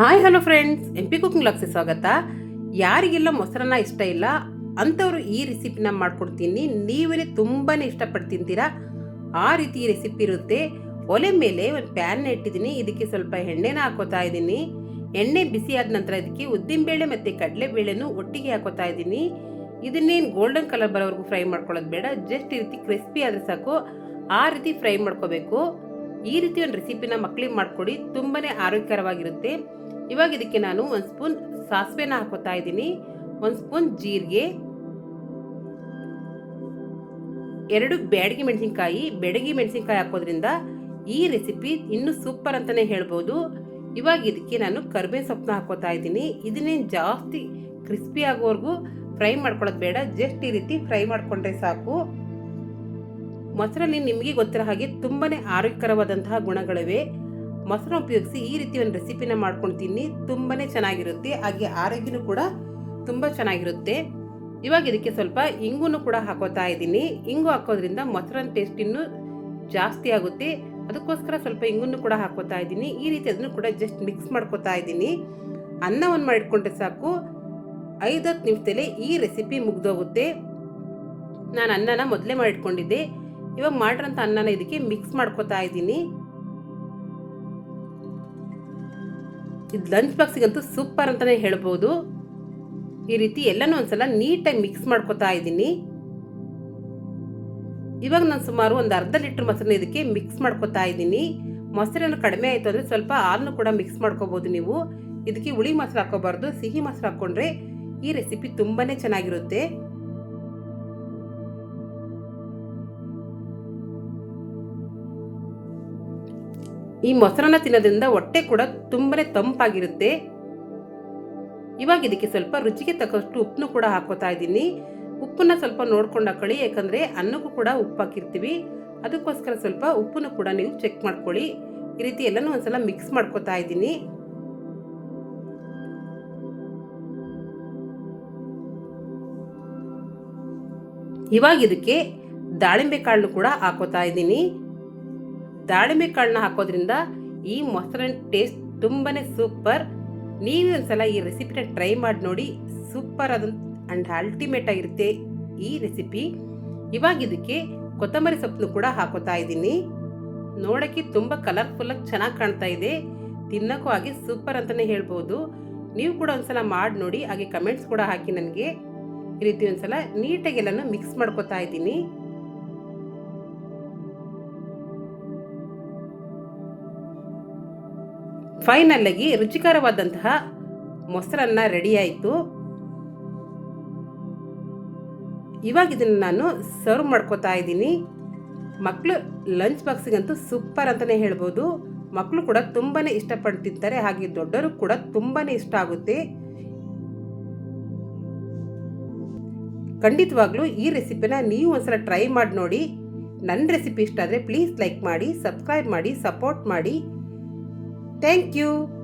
Hi hello friends M P cooking ಲಾಕ್ಸಿ ಸ್ವಾಗತ. ಯಾರಿಗೆಲ್ಲ ಮೊಸರನ್ನ ಇಷ್ಟ ಇಲ್ಲ, ಅಂಥವ್ರು ಈ ರೆಸಿಪಿನ ಮಾಡ್ಕೊಡ್ತೀನಿ. ನೀವೇ ತುಂಬಾ ಇಷ್ಟಪಟ್ಟು ತಿಂತೀರಾ ಆ ರೀತಿ ರೆಸಿಪಿ ಇರುತ್ತೆ. ಒಲೆ ಮೇಲೆ ಒಂದು ಪ್ಯಾನ್ ಇಟ್ಟಿದ್ದೀನಿ. ಇದಕ್ಕೆ ಸ್ವಲ್ಪ ಎಣ್ಣೆನ ಹಾಕೋತಾ ಇದ್ದೀನಿ. ಎಣ್ಣೆ ಬಿಸಿ ಆದ ನಂತರ ಇದಕ್ಕೆ ಉದ್ದಿನಬೇಳೆ ಮತ್ತು ಕಡಲೆಬೇಳೆನೂ ಒಟ್ಟಿಗೆ ಹಾಕೋತಾ ಇದ್ದೀನಿ. ಇದನ್ನೇನು ಗೋಲ್ಡನ್ ಕಲರ್ ಬರೋವರೆಗೂ ಫ್ರೈ ಮಾಡ್ಕೊಳ್ಳೋದು ಬೇಡ. ಜಸ್ಟ್ ಈ ರೀತಿ ಕ್ರಿಸ್ಪಿ ಆದರೆ ಸಾಕು. ಆ ರೀತಿ ಫ್ರೈ ಮಾಡ್ಕೋಬೇಕು. ಈ ರೀತಿ ಒಂದು ರೆಸಿಪಿನ ಮಕ್ಕಳಿಗೆ ಮಾಡಿಕೊಡಿ. ತುಂಬಾ ಆರೋಗ್ಯಕರವಾಗಿರುತ್ತೆ. ಇವಾಗ ಇದಕ್ಕೆ ನಾನು ಒಂದು ಸ್ಪೂನ್ ಸಾಸಿವೆನ ಹಾಕೋತಾ ಇದ್ದೀನಿ. ಒಂದು ಸ್ಪೂನ್ ಜೀರಿಗೆ. ಎರಡು ಬ್ಯಾಡಗಿ ಮೆಣಸಿನ್ಕಾಯಿ. ಬೆಡಗಿ ಮೆಣಸಿನ್ಕಾಯಿ ಹಾಕೋದ್ರಿಂದ ಈ ರೆಸಿಪಿ ಇನ್ನೂ ಸೂಪರ್ ಅಂತಲೇ ಹೇಳ್ಬೋದು. ಇವಾಗ ಇದಕ್ಕೆ ನಾನು ಕರ್ಬೇವಿನ ಸೊಪ್ಪನ್ನ ಹಾಕೋತಾ ಇದ್ದೀನಿ. ಇದನ್ನೇನು ಜಾಸ್ತಿ ಕ್ರಿಸ್ಪಿ ಆಗೋವರೆಗೂ ಫ್ರೈ ಮಾಡ್ಕೊಳ್ಳೋದು ಬೇಡ. ಜಸ್ಟ್ ಈ ರೀತಿ ಫ್ರೈ ಮಾಡಿಕೊಂಡ್ರೆ ಸಾಕು. ಮೊಸರಲ್ಲಿ ನಿಮಗೆ ಗೊತ್ತಿರೋ ಹಾಗೆ ತುಂಬಾ ಆರೋಗ್ಯಕರವಾದಂತಹ ಗುಣಗಳಿವೆ. ಮೊಸರು ಉಪಯೋಗಿಸಿ ಈ ರೀತಿ ಒಂದು ರೆಸಿಪಿನ ಮಾಡ್ಕೊಂಡು ತಿನ್ನಿ ತುಂಬಾ ಚೆನ್ನಾಗಿರುತ್ತೆ. ಹಾಗೆ ಆರೋಗ್ಯನೂ ಕೂಡ ತುಂಬ ಚೆನ್ನಾಗಿರುತ್ತೆ. ಇವಾಗ ಇದಕ್ಕೆ ಸ್ವಲ್ಪ ಇಂಗುನು ಕೂಡ ಹಾಕೋತಾ ಇದ್ದೀನಿ. ಇಂಗು ಹಾಕೋದ್ರಿಂದ ಮೊಸರನ್ನ ಟೇಸ್ಟ್ ಇನ್ನೂ ಜಾಸ್ತಿ ಆಗುತ್ತೆ. ಅದಕ್ಕೋಸ್ಕರ ಸ್ವಲ್ಪ ಇಂಗುನ್ನು ಕೂಡ ಹಾಕೋತಾ ಇದ್ದೀನಿ. ಈ ರೀತಿ ಅದನ್ನು ಕೂಡ ಜಸ್ಟ್ ಮಿಕ್ಸ್ ಮಾಡ್ಕೋತಾ ಇದ್ದೀನಿ. ಅನ್ನವನ್ನು ಮಾಡಿಟ್ಕೊಂಡ್ರೆ ಸಾಕು. ಐದತ್ತು ನಿಮಿಷದಲ್ಲಿ ಈ ರೆಸಿಪಿ ಮುಗ್ದೋಗುತ್ತೆ. ನಾನು ಅನ್ನನ ಮೊದಲೇ ಮಾಡಿಟ್ಕೊಂಡಿದ್ದೆ. ಇವಾಗ ಮಾಡಿರೋಂಥ ಅನ್ನನ ಇದಕ್ಕೆ ಮಿಕ್ಸ್ ಮಾಡ್ಕೋತಾ ಇದ್ದೀನಿ. ಇದು ಲಂಚ್ ಬಾಕ್ಸಿಗಂತೂ ಸೂಪರ್ ಅಂತಲೇ ಹೇಳ್ಬೋದು. ಈ ರೀತಿ ಎಲ್ಲನೂ ಒಂದ್ಸಲ ನೀಟಾಗಿ ಮಿಕ್ಸ್ ಮಾಡ್ಕೋತಾ ಇದ್ದೀನಿ. ಇವಾಗ ನಾನು ಸುಮಾರು ಒಂದು ಅರ್ಧ ಲೀಟ್ರ್ ಮೊಸರನ್ನ ಇದಕ್ಕೆ ಮಿಕ್ಸ್ ಮಾಡ್ಕೊತಾ ಇದ್ದೀನಿ. ಮೊಸರನ್ನು ಕಡಿಮೆ ಆಯಿತು ಅಂದರೆ ಸ್ವಲ್ಪ ಹಾಲನ್ನು ಕೂಡ ಮಿಕ್ಸ್ ಮಾಡ್ಕೋಬೋದು ನೀವು. ಇದಕ್ಕೆ ಹುಳಿ ಮೊಸರು ಹಾಕೋಬಾರ್ದು ಸಿಹಿ ಮೊಸರು ಹಾಕ್ಕೊಂಡ್ರೆ ಈ ರೆಸಿಪಿ ತುಂಬಾ ಚೆನ್ನಾಗಿರುತ್ತೆ. ಈ ಮೊಸರನ್ನ ತಿನ್ನೋದ್ರಿಂದ ಹೊಟ್ಟೆ ಕೂಡ ತುಂಬನೇ ತಂಪಾಗಿರುತ್ತೆ. ಇವಾಗ ಇದಕ್ಕೆ ಸ್ವಲ್ಪ ರುಚಿಗೆ ತಕ್ಕಷ್ಟು ಉಪ್ಪನ್ನು ಕೂಡ ಹಾಕೋತಾ ಇದ್ದೀನಿ. ಉಪ್ಪನ್ನ ಸ್ವಲ್ಪ ನೋಡ್ಕೊಂಡು ಹಾಕೊಳ್ಳಿ ಯಾಕಂದರೆ ಅನ್ನಕ್ಕೂ ಕೂಡ ಉಪ್ಪು ಹಾಕಿರ್ತೀವಿ. ಅದಕ್ಕೋಸ್ಕರ ಸ್ವಲ್ಪ ಉಪ್ಪನ್ನು ಕೂಡ ನೀವು ಚೆಕ್ ಮಾಡ್ಕೊಳ್ಳಿ. ಈ ರೀತಿ ಎಲ್ಲನೂ ಒಂದ್ಸಲ ಮಿಕ್ಸ್ ಮಾಡ್ಕೋತಾ ಇದ್ದೀನಿ. ಇವಾಗ ಇದಕ್ಕೆ ದಾಳಿಂಬೆ ಕಾಳನ್ನು ಕೂಡ ಹಾಕೋತಾ ಇದ್ದೀನಿ. ದಾಳಿಂಬೆ ಕಾಳನ್ನ ಹಾಕೋದ್ರಿಂದ ಈ ಮೊಸರಿನ ಟೇಸ್ಟ್ ತುಂಬಾ ಸೂಪರ್ ನೀವು ಒಂದ್ಸಲ ಈ ರೆಸಿಪಿನ ಟ್ರೈ ಮಾಡಿ ನೋಡಿ ಸೂಪರ್ ಆದ ಆ್ಯಂಡ್ ಅಲ್ಟಿಮೇಟ್ ಆಗಿರುತ್ತೆ ಈ ರೆಸಿಪಿ ಇವಾಗ ಇದಕ್ಕೆ ಕೊತ್ತಂಬರಿ ಸೊಪ್ಪನ್ನು ಕೂಡ ಹಾಕೋತಾ ಇದ್ದೀನಿ. ನೋಡೋಕ್ಕೆ ತುಂಬ ಕಲರ್ಫುಲ್ಲಾಗಿ ಚೆನ್ನಾಗಿ ಕಾಣ್ತಾ ಇದೆ. ತಿನ್ನೋಕ್ಕೂ ಹಾಗೆ ಸೂಪರ್ ಅಂತಲೇ ಹೇಳ್ಬೋದು. ನೀವು ಕೂಡ ಒಂದ್ಸಲ ಮಾಡಿ ನೋಡಿ, ಹಾಗೆ ಕಮೆಂಟ್ಸ್ ಕೂಡ ಹಾಕಿ ನನಗೆ. ಈ ರೀತಿ ಒಂದ್ಸಲ ನೀಟಾಗಿ ಎಲ್ಲನೂ ಮಿಕ್ಸ್ ಮಾಡ್ಕೋತಾ ಇದ್ದೀನಿ. ಫೈನಲ್ಲಾಗಿ ರುಚಿಕರವಾದಂತಹ ಮೊಸರನ್ನ ರೆಡಿ ಆಯಿತು. ಇವಾಗ ಇದನ್ನು ನಾನು ಸರ್ವ್ ಮಾಡ್ಕೋತಾ ಇದ್ದೀನಿ. ಮಕ್ಕಳು ಲಂಚ್ ಬಾಕ್ಸಿಗಂತೂ ಸೂಪರ್ ಅಂತಲೇ ಹೇಳ್ಬೋದು. ಮಕ್ಕಳು ಕೂಡ ತುಂಬಾ ಇಷ್ಟಪಟ್ಟು ಹಾಗೆ ದೊಡ್ಡವರು ಕೂಡ ತುಂಬಾ ಇಷ್ಟ ಆಗುತ್ತೆ. ಖಂಡಿತವಾಗ್ಲೂ ಈ ರೆಸಿಪಿನ ನೀವು ಒಂದ್ಸಲ ಟ್ರೈ ಮಾಡಿ ನೋಡಿ. ನನ್ನ ರೆಸಿಪಿ ಇಷ್ಟ ಆದರೆ ಪ್ಲೀಸ್ ಲೈಕ್ ಮಾಡಿ ಸಬ್ಸ್ಕ್ರೈಬ್ ಮಾಡಿ ಸಪೋರ್ಟ್ ಮಾಡಿ. Thank you.